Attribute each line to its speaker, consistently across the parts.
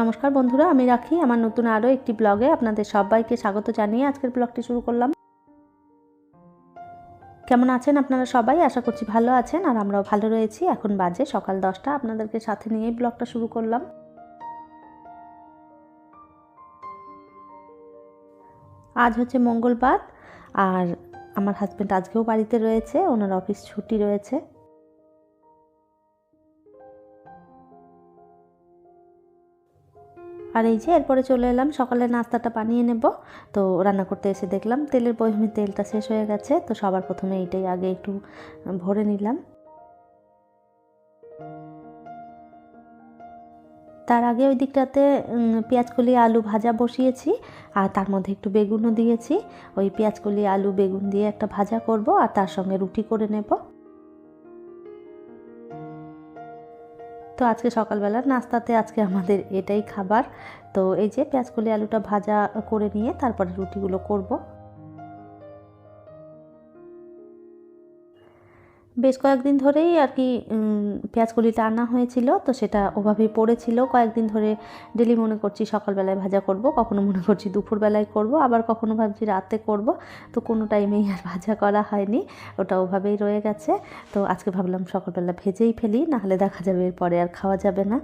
Speaker 1: নমস্কার বন্ধুরা, আমি রাখি। আমার নতুন আরও একটি ব্লগে আপনাদের সবাইকে স্বাগত জানিয়ে আজকের ব্লগটি শুরু করলাম। কেমন আছেন আপনারা সবাই? আশা করছি ভালো আছেন আর আমরাও ভালো রয়েছি। এখন বাজে সকাল দশটা। আপনাদেরকে সাথে নিয়েই ব্লগটা শুরু করলাম। আজ হচ্ছে মঙ্গলবার আর আমার হাজব্যান্ড আজকেও বাড়িতে রয়েছে, ওনার অফিস ছুটি রয়েছে। আর এই যে এরপরে চলে এলাম, সকালে নাস্তাটা বানিয়ে নেব। তো রান্না করতে এসে দেখলাম তেলের বয়মে তেলটা শেষ হয়ে গেছে, তো সবার প্রথমে এইটাই আগে একটু ভরে নিলাম। তার আগে ওই দিকটাতে পেঁয়াজকলি আলু ভাজা বসিয়েছি, আর তার মধ্যে একটু বেগুনও দিয়েছি। ওই পেঁয়াজকলি আলু, বেগুন দিয়ে একটা ভাজা করব, আর তার সঙ্গে রুটি করে নেব। তো আজকে সকালবেলার নাস্তাতে আজকে আমাদের এটাই খাবার। তো এই যে পেঁয়াজকলি আলুটা ভাজা করে নিয়ে তারপরে রুটিগুলো করব। বেশ কয়েকদিন ধরেই আর কি পেঁয়াজকলিটা আনা হয়েছিল, তো সেটা ওভাবেই পড়েছিল। কয়েকদিন ধরে ডেলি মনে করছি সকালবেলায় ভাজা করব, কখনো মনে করছি দুপুরবেলায় করব, আবার কখনো ভাবছি রাতে করব। তো কোনো টাইমেই আর ভাজা করা হয়নি, ওটা ওভাবেই রয়ে গেছে। তো আজকে ভাবলাম সকালবেলা ভেজেই ফেলি, নাহলে দেখা যাবে এরপরে আর খাওয়া যাবে না।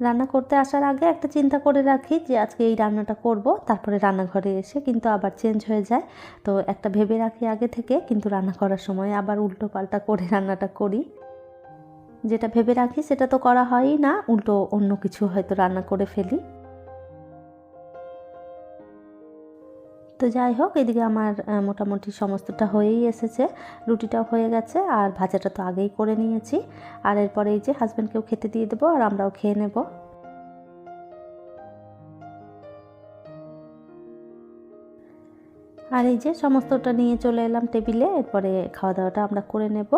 Speaker 1: রান্না করতে আসার আগে একটা চিন্তা করে রাখি যে আজকে এই রান্নাটা করব। তারপরে রান্নাঘরে এসে কিন্তু আবার চেঞ্জ হয়ে যায়। তো একটা ভেবে রাখি আগে থেকে, কিন্তু রান্না করার সময় আবার উল্টো পাল্টা করে রান্নাটা করি। যেটা ভেবে রাখি সেটা তো করা হয়ই না, উল্টো অন্য কিছু হয়তো রান্না করে ফেলি। তো যাই হোক, এদিকে আমার মোটামুটি সমস্তটা হয়েই এসেছে। রুটিটাও হয়ে গেছে, আর ভাজাটা তো আগেই করে নিয়েছি। আর এরপরে এই যে হাজব্যান্ডকেও খেতে দিয়ে দেবো, আর আমরাও খেয়ে নেব। আর এই যে সমস্তটা নিয়ে চলে এলাম টেবিলে, এরপরে খাওয়া দাওয়াটা আমরা করে নেব।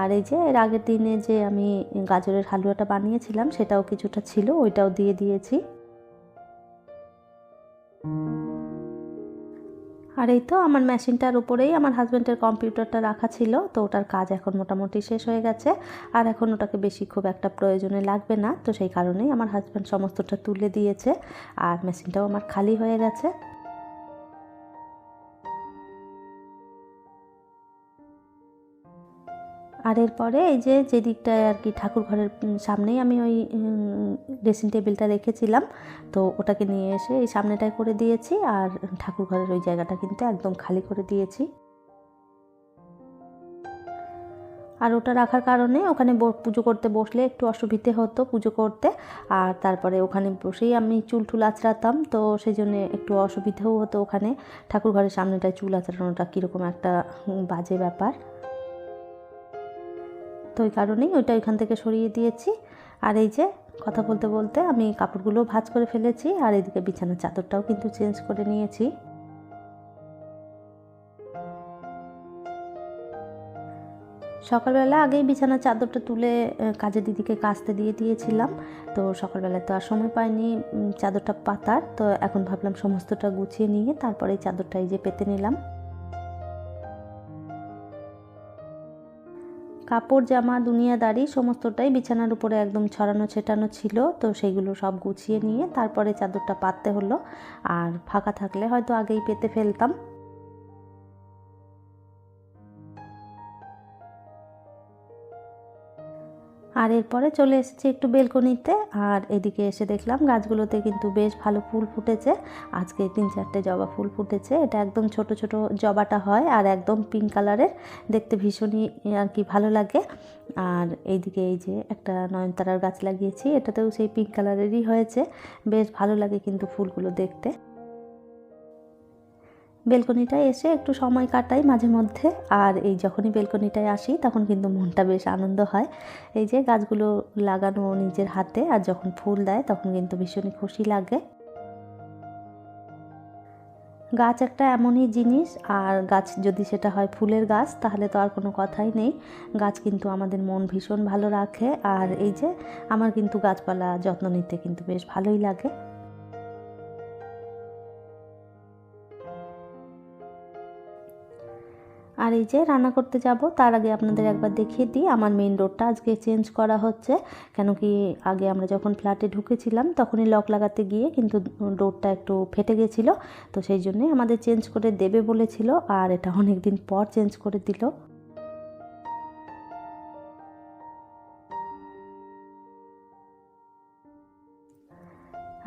Speaker 1: আর এই যে এর আগের দিনে যে আমি গাজরের হালুয়াটা বানিয়েছিলাম, সেটাও কিছুটা ছিল, ওইটাও দিয়ে দিয়েছি। আর এই তো আমার মেশিনটার উপরেই আমার হাজব্যান্ডের কম্পিউটারটা রাখা ছিল, তো ওটার কাজ এখন মোটামুটি শেষ হয়ে গেছে। আর এখন ওটাকে বেশি খুব একটা প্রয়োজনে লাগবে না, তো সেই কারণেই আমার হাজব্যান্ড সমস্তটা তুলে দিয়েছে, আর মেশিনটাও আমার খালি হয়ে গেছে। আর এরপরে এই যে যে দিকটায় আর কি ঠাকুর ঘরের সামনেই আমি ওই ড্রেসিং টেবিলটা রেখেছিলাম। তো ওটাকে নিয়ে এসে এই সামনেটায় করে দিয়েছি আর ঠাকুর ঘরের ওই জায়গাটা কিন্তু একদম খালি করে দিয়েছি। আর ওটা রাখার কারণে ওখানে পুজো করতে বসলে একটু অসুবিধে হতো পুজো করতে। আর তারপরে ওখানে বসেই আমি চুল টুল আঁচড়াতাম, তো সেই জন্য একটু অসুবিধেও হতো ওখানে। ঠাকুর ঘরের সামনেটায় চুল আঁচড়ানোটা কীরকম একটা বাজে ব্যাপার। তো ওই কারণেই ওইটা ওইখান থেকে সরিয়ে দিয়েছি। আর এই যে কথা বলতে বলতে আমি কাপড়গুলো ভাজ করে ফেলেছি আর এদিকে বিছানার চাদরটাও কিন্তু চেঞ্জ করে নিয়েছি। সকালবেলা আগেই বিছানার চাদরটা তুলে কাজের দিদিকে কাচতে দিয়ে দিয়েছিলাম। তো সকালবেলায় তো আর সময় পাইনি চাদরটা পাতার। তো এখন ভাবলাম সমস্তটা গুছিয়ে নিয়ে তারপরে চাদরটা এই যে পেতে নিলাম। কাপড়, জামা দুনিয়াদারি সমস্তটাই বিছানার উপরে একদম ছড়ানো, ছেটানো ছিল। তো সেইগুলো সব গুছিয়ে নিয়ে তারপরে চাদরটা পাততে হলো। আর ফাঁকা থাকলে হয়তো আগেই পেতে ফেলতাম। আর এরপরে চলে এসেছি একটু বেলকনিতে, আর এদিকে এসে দেখলাম গাছগুলোতে কিন্তু বেশ ভালো ফুল ফুটেছে। আজকে তিন চারটে জবা ফুল ফুটেছে। এটা একদম ছোট ছোট জবাটা হয় আর একদম পিঙ্ক কালারের দেখতে ভীষণই আর কি ভালো লাগে। আর এইদিকে এই যে একটা নয়নতারার গাছ লাগিয়েছি, এটাতেও সেই পিঙ্ক কালারেরই হয়েছে। বেশ ভালো লাগে কিন্তু ফুলগুলো দেখতে। বেলকনিটায় এসে একটু সময় কাটাই মাঝে মধ্যে। আর এই যখনই বেলকনিটায় আসি, তখন কিন্তু মনটা বেশ আনন্দ হয়। এই যে গাছগুলো লাগানো নিজের হাতে, আর যখন ফুল দেয়, তখন কিন্তু ভীষণই খুশি লাগে। গাছ একটা এমনই জিনিস, আর গাছ যদি সেটা হয় ফুলের গাছ, তাহলে তো আর কোনো কথাই নেই। গাছ কিন্তু আমাদের মন ভীষণ ভালো রাখে, আর এই যে আমার কিন্তু গাছপালা যত্ন নিতে কিন্তু বেশ ভালোই লাগে। আর এই যে রান্না করতে যাব, তার আগে আপনাদের একবার দেখিয়ে দিই। আমার মেন রোডটা আজকে চেঞ্জ করা হচ্ছে, কেন কি আগে আমরা যখন ফ্ল্যাটে ঢুকেছিলাম, তখনই লক লাগাতে গিয়ে কিন্তু রোডটা একটু ফেটে গেছিল। তো সেই জন্যই আমাদের চেঞ্জ করে দেবে বলেছিল, আর এটা অনেক দিন পর চেঞ্জ করে দিল।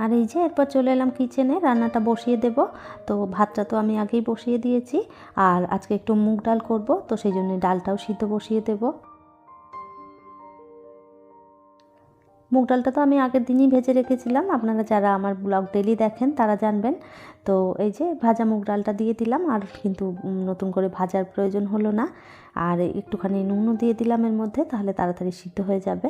Speaker 1: আর এই যে এরপর চলে এলাম কিচেনে রান্নাটা বসিয়ে দেব। তো ভাতটা তো আমি আগেই বসিয়ে দিয়েছি। আর আজকে একটু মুগ ডাল করব, তো সেই জন্য ডালটাও সিদ্ধ বসিয়ে দেব। মুগ ডালটা তো আমি আগের দিনই ভেজে রেখেছিলাম। আপনারা যারা আমার ব্লগ ডেলি দেখেন, তারা জানবেন। তো এই যে ভাজা মুগ ডালটা দিয়ে দিলাম, আর কিন্তু নতুন করে ভাজার প্রয়োজন হলো না। আর একটুখানি নুনও দিয়ে দিলাম এর মধ্যে, তাহলে তাড়াতাড়ি সিদ্ধ হয়ে যাবে।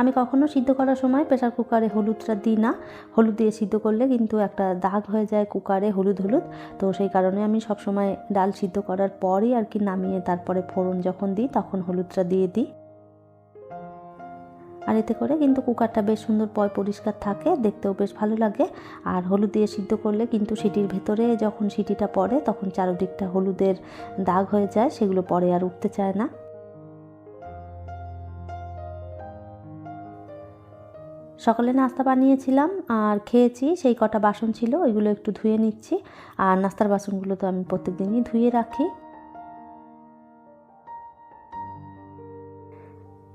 Speaker 1: আমি কখনো সিদ্ধ করার সময় প্রেশার কুকারে হলুদটা দিই না। হলুদ দিয়ে সিদ্ধ করলে কিন্তু একটা দাগ হয়ে যায় কুকারে হলুদ হলুদ। তো সেই কারণে আমি সবসময় ডাল সিদ্ধ করার পরই আর কি নামিয়ে তারপরে ফোড়ন যখন দিই তখন হলুদটা দিয়ে দিই। আর এতে করে কিন্তু কুকারটা বেশ সুন্দর পয় পরিষ্কার থাকে, দেখতেও বেশ ভালো লাগে। আর হলুদ দিয়ে সিদ্ধ করলে কিন্তু সিটির ভেতরে যখন সিটিটা পড়ে তখন চারদিকটা হলুদের দাগ হয়ে যায়, সেগুলো পরে আর উঠতে চায় না। সকালে নাস্তা বানিয়েছিলাম আর খেয়েছি, সেই কটা বাসন ছিল, ওইগুলো একটু ধুয়ে নিচ্ছি। আর নাস্তার বাসনগুলো তো আমি প্রত্যেক দিনই ধুয়ে রাখি।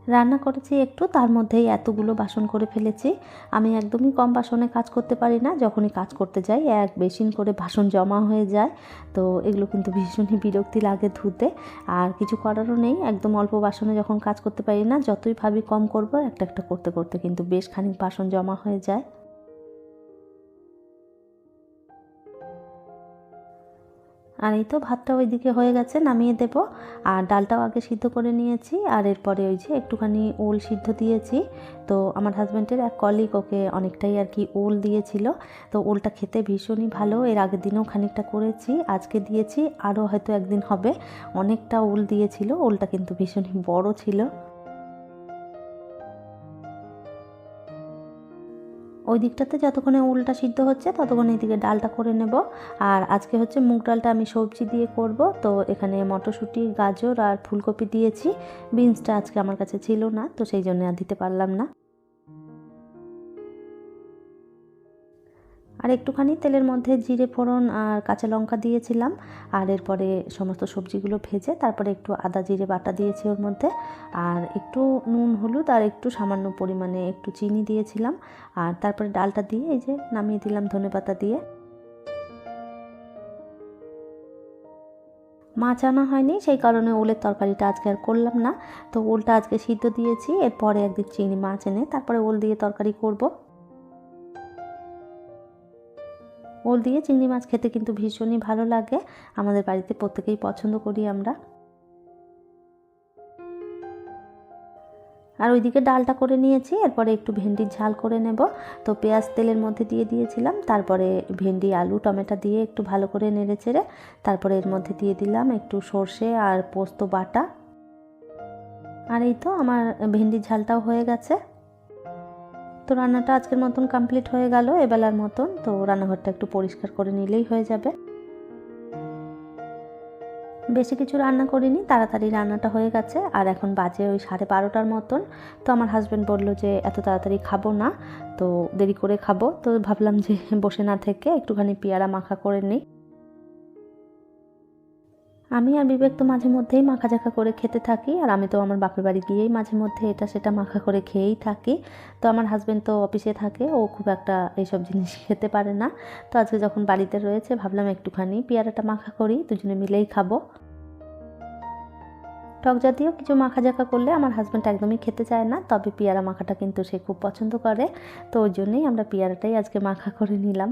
Speaker 1: রান্না করেছি একটু, তার মধ্যেই এতগুলো বাসন করে ফেলেছি। আমি একদমই কম বাসনে কাজ করতে পারি না, যখনই কাজ করতে যাই এক বেশিন করে বাসন জমা হয়ে যায়। তো এগুলো কিন্তু ভীষণই বিরক্তি লাগে ধুতে। আর কিছু করারও নেই, একদম অল্প বাসনে যখন কাজ করতে পারি না, যতই ভাবি কম করব, একটা একটা করতে করতে কিন্তু বেশ খানিক বাসন জমা হয়ে যায়। আর এই তো ভাতটা ওইদিকে হয়ে গেছে, নামিয়ে দেব। আর ডালটাও আগে সিদ্ধ করে নিয়েছি, আর এরপরে ওই যে একটুখানি ওল সিদ্ধ দিয়েছি। তো আমার হাজব্যান্ডের এক কলিগ ওকে অনেকটাই আর কি ওল দিয়েছিল। তো ওলটা খেতে ভীষণই ভালো, এর আগের দিনেও খানিকটা করেছি, আজকে দিয়েছি, আরও হয়তো একদিন হবে। অনেকটা ওল দিয়েছিল, ওলটা কিন্তু ভীষণই বড় ছিল। ওই দিকটাতে যতক্ষণে উলটা সিদ্ধ হচ্ছে ততক্ষণ এদিকে ডালটা করে নেব। আর আজকে হচ্ছে মুগ ডালটা আমি সবজি দিয়ে করব। তো এখানে মটরশুঁটি, গাজর আর ফুলকপি দিয়েছি। বিনসটা আজকে আমার কাছে ছিল না, তো সেই জন্য আর দিতে পারলাম না। আর একটুখানি তেলের মধ্যে জিরে ফোড়ন আর কাঁচা লঙ্কা দিয়েছিলাম। আর এরপরে সমস্ত সবজিগুলো ভেজে তারপরে একটু আদা, জিরে, বাটা দিয়েছি ওর মধ্যে। আর একটু নুন, হলুদ আর একটু সামান্য পরিমাণে একটু চিনি দিয়েছিলাম। আর তারপরে ডালটা দিয়ে এই যে নামিয়ে দিলাম ধনে পাতা দিয়ে। মাছ আনা হয়নি, সেই কারণে ওলের তরকারিটা আজকে আর করলাম না। তো ওলটা আজকে সিদ্ধ দিয়েছি, এরপরে একদিন চিংড়ি মাছ এনে তারপরে ওল দিয়ে তরকারি করব। ওল দিয়ে চিংড়ি মাছ খেতে কিন্তু ভীষণই ভালো লাগে। আমাদের বাড়িতে প্রত্যেকেই পছন্দ করি আমরা। আর ওইদিকে ডালটা করে নিয়েছি, এরপরে একটু ভেন্ডির ঝাল করে নেব। তো পেঁয়াজ তেলের মধ্যে দিয়ে দিয়েছিলাম, তারপরে ভেন্ডি, আলু, টমেটো দিয়ে একটু ভালো করে নেড়ে চেড়ে, তারপরে এর মধ্যে দিয়ে দিলাম একটু সর্ষে আর পোস্ত বাটা। আর এই তো আমার ভেন্ডির ঝালটাও হয়ে গেছে। তো রান্নাটা আজকের মতন কমপ্লিট হয়ে গেল, এবেলার মতন। তো রান্নাঘরটা একটু পরিষ্কার করে নিলেই হয়ে যাবে। বেশি কিছু রান্না করিনি, তাড়াতাড়ি রান্নাটা হয়ে গেছে। আর এখন বাজে ওই সাড়ে বারোটার মতন। তো আমার হাজব্যান্ড বলল যে, এত তাড়াতাড়ি খাব না, তো দেরি করে খাব। তো ভাবলাম যে, বসে না থেকে একটুখানি পেয়ারা মাখা করে নিই। আমি আর বিবেক তো মাঝে মধ্যেই মাখা ঝাঁকা করে খেতে থাকি, আর আমি তো আমার বাপের বাড়ি গিয়েই মাঝে মধ্যে এটা সেটা মাখা করে খেয়েই থাকি। তো আমার হাজব্যান্ড তো অফিসে থাকে, ও খুব একটা এইসব জিনিস খেতে পারে না। তো আজকে যখন বাড়িতে রয়েছে, ভাবলাম একটুখানি পেয়ারাটা মাখা করি, দুজনে মিলেই খাব। টক জাতীয় কিছু মাখা ঝাঁকা করলে আমার হাজব্যান্ড একদমই খেতে চায় না, তবে পেয়ারা মাখাটা কিন্তু সে খুব পছন্দ করে। তো ওই জন্যই আমরা পেয়ারাটাই আজকে মাখা করে নিলাম।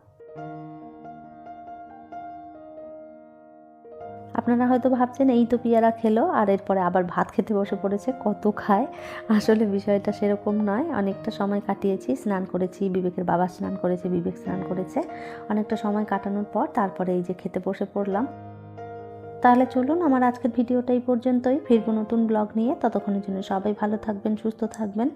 Speaker 1: আপনারা হয়তো ভাবছেন, এই তো পিয়ারা খেলো, আর এরপরে আবার ভাত খেতে বসে পড়েছে, কত খায়? আসলে বিষয়টা সেরকম নয়। অনেকটা সময় কাটিয়েছি, স্নান করেছি, বিবেকের বাবা স্নান করেছে, বিবেক স্নান করেছে। অনেকটা সময় কাটানোর পর তারপরে এই যে খেতে বসে পড়লাম। তাহলে চলুন, আমার আজকের ভিডিওটা এই পর্যন্তই। ফিরবো নতুন ব্লগ নিয়ে। ততক্ষণের জন্য সবাই ভালো থাকবেন, সুস্থ থাকবেন।